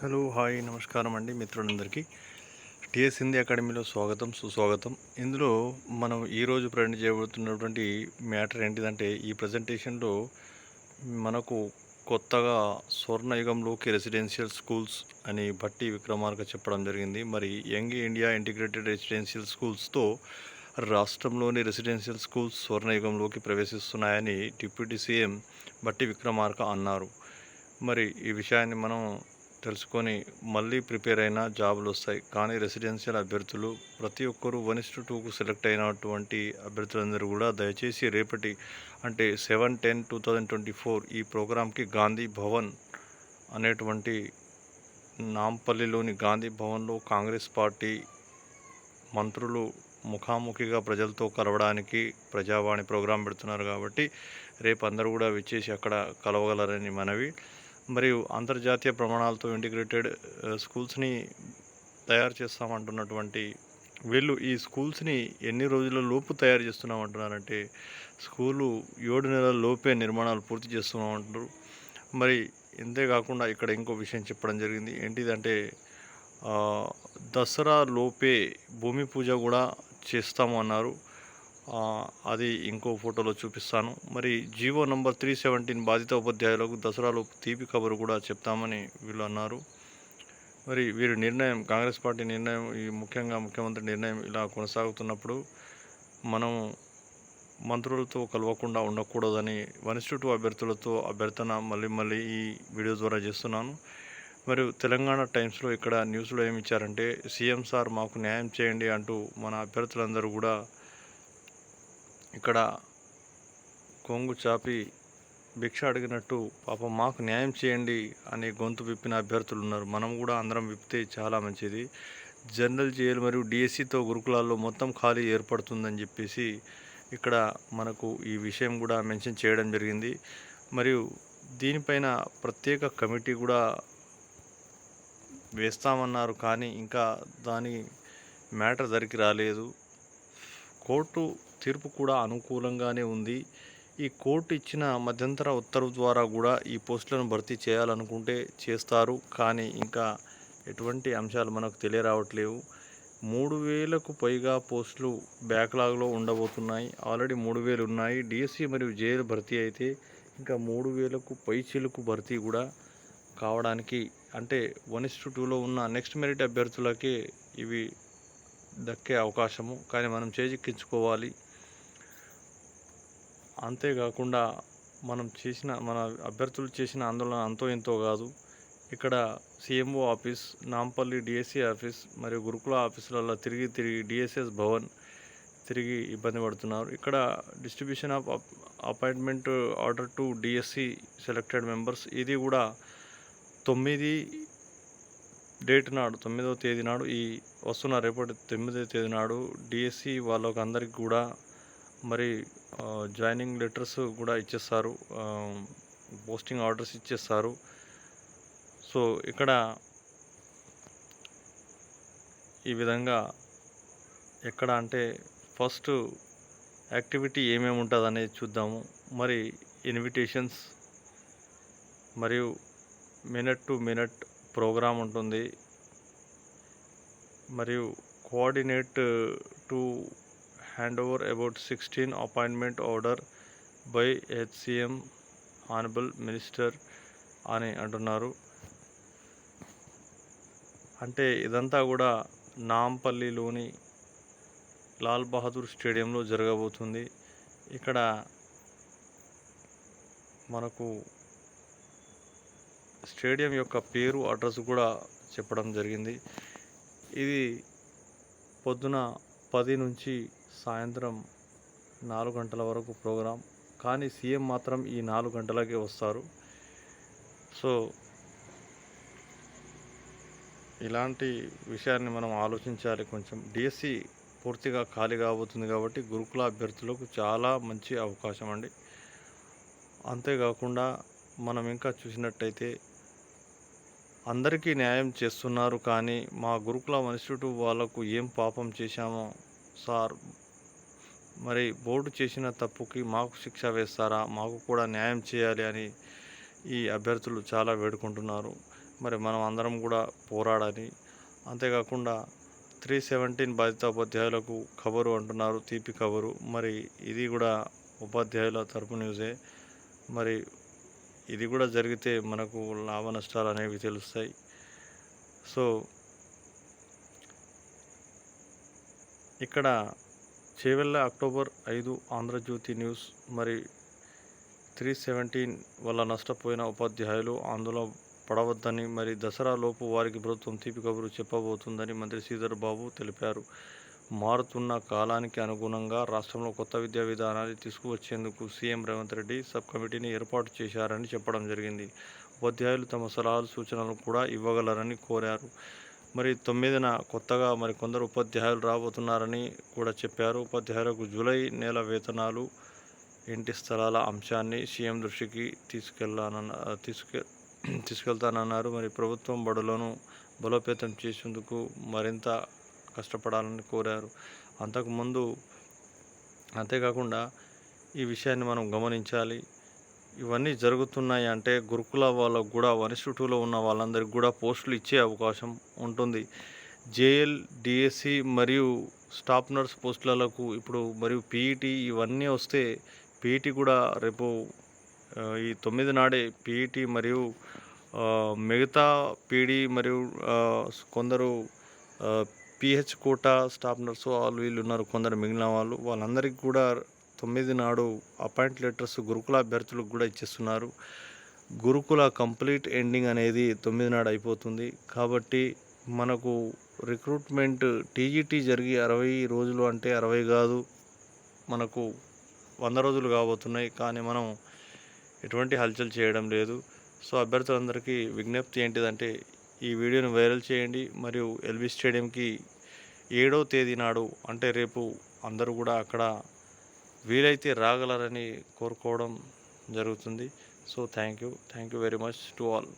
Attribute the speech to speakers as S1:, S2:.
S1: Hello hi నమస్కారం అండి మిత్రులందరికీ. టిఎస్ హిందీ అకాడమీలో స్వాగతం సుస్వాగతం. ఇందులో మనం ఈరోజు ప్రజెంట్ చేయబడుతున్నటువంటి మ్యాటర్ ఏంటిదంటే ఈ ప్రజెంటేషన్లో మనకు కొత్తగా స్వర్ణయుగంలోకి రెసిడెన్షియల్ స్కూల్స్ అని బట్టి విక్రమార్క చెప్పడం జరిగింది. మరి యంగ్ ఇండియా ఇంటిగ్రేటెడ్ రెసిడెన్షియల్ స్కూల్స్తో రాష్ట్రంలోని రెసిడెన్షియల్ స్కూల్స్ స్వర్ణయుగంలోకి ప్రవేశిస్తున్నాయని డిప్యూటీ సీఎం బట్టి విక్రమార్క అన్నారు. మరి ఈ విషయాన్ని మనం తెలుసుకొని మళ్ళీ ప్రిపేర్ అయిన జాబులు వస్తాయి. కానీ రెసిడెన్షియల్ అభ్యర్థులు ప్రతి ఒక్కరూ వన్ ఇస్ టూకు సెలెక్ట్ అయినటువంటి అభ్యర్థులందరూ కూడా దయచేసి రేపటి అంటే seven ten two thousand twenty four ఈ ప్రోగ్రాంకి గాంధీ భవన్ అనేటువంటి నాంపల్లిలోని గాంధీ భవన్లో కాంగ్రెస్ పార్టీ మంత్రులు ముఖాముఖిగా ప్రజలతో కలవడానికి ప్రజావాణి ప్రోగ్రాం పెడుతున్నారు కాబట్టి రేపు అందరూ కూడా విచ్చేసి అక్కడ కలవగలరని మనవి. మరియు అంతర్జాతీయ ప్రమాణాలతో ఇంటిగ్రేటెడ్ స్కూల్స్ని uh, తయారు చేస్తామంటున్నటువంటి వీళ్ళు ఈ స్కూల్స్ని ఎన్ని రోజుల లోపు తయారు చేస్తున్నామంటున్నారంటే స్కూలు ఏడు నెలల లోపే నిర్మాణాలు పూర్తి చేస్తున్నామంటారు మరి ఇంతేకాకుండా ఇక్కడ ఇంకో విషయం చెప్పడం జరిగింది. ఏంటిదంటే uh, దసరా లోపే భూమి పూజ కూడా చేస్తాము అన్నారు అది ఇంకో ఫోటోలో చూపిస్తాను. మరి జీవో నంబర్ త్రీ సెవెంటీన్ బాధిత ఉపాధ్యాయులకు దసరాలో తీపి కబురు కూడా చెప్తామని వీళ్ళు అన్నారు. మరి వీరి నిర్ణయం కాంగ్రెస్ పార్టీ నిర్ణయం ఈ ముఖ్యంగా ముఖ్యమంత్రి నిర్ణయం ఇలా కొనసాగుతున్నప్పుడు మనం మంత్రులతో కలవకుండా ఉండకూడదని వన్ టూ అభ్యర్థులతో అభ్యర్థన మళ్ళీ మళ్ళీ ఈ వీడియో ద్వారా చేస్తున్నాను. మరియు తెలంగాణ టైమ్స్లో ఇక్కడ న్యూస్లో ఏమి ఇచ్చారంటే సీఎం సార్ మాకు న్యాయం చేయండి అంటూ మన అభ్యర్థులందరూ కూడా ఇక్కడ కొంగు చాపి భిక్ష అడిగినట్టు పాపం మాకు న్యాయం చేయండి అని గొంతు విప్పిన అభ్యర్థులు ఉన్నారు. మనం కూడా అందరం విప్పితే చాలా మంచిది. జనరల్ జేఎల్ మరియు డిఎస్సితో గురుకులాల్లో మొత్తం ఖాళీ ఏర్పడుతుందని చెప్పేసి ఇక్కడ మనకు ఈ విషయం కూడా మెన్షన్ చేయడం జరిగింది. మరియు దీనిపైన ప్రత్యేక కమిటీ కూడా వేస్తామన్నారు కానీ ఇంకా దాని మ్యాటర్ దరికి రాలేదు. కోర్టు తీర్పు కూడా అనుకూలంగానే ఉంది. ఈ కోర్టు ఇచ్చిన మధ్యంతర ఉత్తర్వు ద్వారా కూడా ఈ పోస్టులను భర్తీ చేయాలనుకుంటే చేస్తారు. కానీ ఇంకా ఎటువంటి అంశాలు మనకు తెలియరావట్లేవు. మూడు వేలకు పైగా పోస్టులు బ్యాక్లాగ్లో ఉండబోతున్నాయి. ఆల్రెడీ మూడు వేలు ఉన్నాయి. డిఎస్సి మరియు జేఎల్ భర్తీ అయితే ఇంకా మూడు వేలకు పై చిలుకు భర్తీ కూడా కావడానికి అంటే వన్ ఇస్ టూలో ఉన్న నెక్స్ట్ మెరిట్ అభ్యర్థులకే ఇవి దక్కే అవకాశము. కానీ మనం చేజిక్కించుకోవాలి. అంతేకాకుండా మనం చేసిన మన అభ్యర్థులు చేసిన ఆందోళన అంతో ఎంతో కాదు. ఇక్కడ CMO office Nampally DSC office మరియు గురుకుల ఆఫీసులలో తిరిగి తిరిగి డిఎస్ఎస్ భవన్ తిరిగి ఇబ్బంది పడుతున్నారు. ఇక్కడ distribution of appointment order to DSC selected members ఇది కూడా తొమ్మిది డేట్ నాడు తొమ్మిదవ తేదీ నాడు ఈ వస్తున్న రేపటి తొమ్మిదవ తేదీ నాడు డిఎస్సి వాళ్ళకి అందరికి కూడా మరి జాయినింగ్ లెటర్స్ కూడా ఇచ్చేస్తారు. పోస్టింగ్ ఆర్డర్స్ ఇచ్చేస్తారు. సో ఇక్కడ ఈ విధంగా ఎక్కడ అంటే ఫస్ట్ యాక్టివిటీ ఏమేమి ఉంటుంది అనేది చూద్దాము. మరి ఇన్విటేషన్స్ మరియు మినిట్ టు మినిట్ ప్రోగ్రామ్ ఉంటుంది. మరియు coordinate to hand over about sixteen appointment order by HCM honourable minister అని అంటున్నారు. అంటే ఇదంతా కూడా నాంపల్లిలోని లాల్ బహదూర్ స్టేడియంలో జరగబోతుంది. ఇక్కడ మనకు స్టేడియం యొక్క పేరు అడ్రస్ కూడా చెప్పడం జరిగింది. ఇది పొద్దున పది నుంచి సాయంత్రం నాలుగు గంటల వరకు ప్రోగ్రాం. కానీ సీఎం మాత్రం ఈ నాలుగు గంటలకే వస్తారు. సో ఇలాంటి విషయాన్ని మనం ఆలోచించాలి కొంచెం. డిఎస్సి పూర్తిగా ఖాళీ కాబోతుంది కాబట్టి గురుకుల అభ్యర్థులకు చాలా మంచి అవకాశం అండి. అంతేకాకుండా మనం ఇంకా చూసినట్టయితే అందరికీ న్యాయం చేస్తున్నారు కానీ మా గురుకుల ఇన్స్టిట్యూట్ వాళ్ళకు ఏం పాపం చేశామో సార్ మరి బోర్డు చేసిన తప్పుకి మాకు శిక్ష వేస్తారా? మాకు కూడా న్యాయం చేయాలి అని ఈ అభ్యర్థులు చాలా వేడుకుంటున్నారు. మరి మనం అందరం కూడా పోరాడాలి. అంతేకాకుండా త్రీ సెవెంటీన్ బాధిత ఉపాధ్యాయులకు కబరు అంటున్నారు తీపి కబరు. మరి ఇది కూడా ఉపాధ్యాయుల తరపు న్యూసే. మరి ఇది కూడా జరిగితే మనకు లాభ నష్టాలు అనేవి తెలుస్తాయి. సో ఇక్కడ చేవెళ్ళ అక్టోబర్ ఐదు ఆంధ్రజ్యోతి న్యూస్. మరి త్రీ సెవెంటీన్ వల్ల నష్టపోయిన ఉపాధ్యాయులు ఆందోళన పడవద్దని మరి దసరా లోపు వారికి ప్రభుత్వం తీపి కబురు చెప్పబోతుందని మంత్రి శ్రీధర్ బాబు తెలిపారు. మారుతున్న కాలానికి అనుగుణంగా రాష్ట్రంలో కొత్త విద్యా విధానాన్ని తీసుకువచ్చేందుకు సీఎం రేవంత్ రెడ్డి సబ్ కమిటీని ఏర్పాటు చేశారని చెప్పడం జరిగింది. ఉపాధ్యాయులు తమ సలహాలు సూచనలు కూడా ఇవ్వగలరని కోరారు. మరి తొమ్మిదిన కొత్తగా మరి కొందరు ఉపాధ్యాయులు రాబోతున్నారని కూడా చెప్పారు. ఉపాధ్యాయులకు జూలై నెల వేతనాలు ఇంటి స్థలాల అంశాన్ని సీఎం దృష్టికి తీసుకెళ్ళానన్న తీసుకె తీసుకెళ్తానన్నారు. మరి ప్రభుత్వం బడులను బలోపేతం చేసేందుకు మరింత కష్టపడాలని కోరారు. అంతకుముందు అంతేకాకుండా ఈ విషయాన్ని మనం గమనించాలి. ఇవన్నీ జరుగుతున్నాయి అంటే గురుకుల వాళ్ళకు కూడా వన్ ఉన్న వాళ్ళందరికీ కూడా పోస్టులు ఇచ్చే అవకాశం ఉంటుంది. జేఎల్ డిఎస్సి మరియు స్టాఫ్ నర్స్ పోస్టులకు ఇప్పుడు మరియు పీఈటీ ఇవన్నీ వస్తే పీఈటీ కూడా రేపు ఈ తొమ్మిది నాడే పీఈటీ మరియు మిగతా పీడీ మరియు కొందరు పిహెచ్ కోటా స్టాఫ్ నర్సు వాళ్ళు వీళ్ళు ఉన్నారు కొందరు మిగిలిన వాళ్ళు వాళ్ళందరికీ కూడా తొమ్మిది నాడు అపాయింట్ లెటర్స్ గురుకుల అభ్యర్థులకు కూడా ఇచ్చేస్తున్నారు. గురుకుల కంప్లీట్ ఎండింగ్ అనేది తొమ్మిది నాడు అయిపోతుంది. కాబట్టి మనకు రిక్రూట్మెంట్ టీజీటీ జరిగి అరవై రోజులు అంటే అరవై కాదు మనకు వంద రోజులు కాబోతున్నాయి. కానీ మనం ఎటువంటి హల్చల్ చేయడం లేదు. సో అభ్యర్థులందరికీ విజ్ఞప్తి ఏంటిదంటే ఈ వీడియోని వైరల్ చేయండి. మరియు ఎల్బీ స్టేడియంకి ఏడవ తేదీ నాడు అంటే రేపు అందరూ కూడా అక్కడ వీలైతే రాగలరని కోరుకోవడం జరుగుతుంది. So thank you thank you very much to all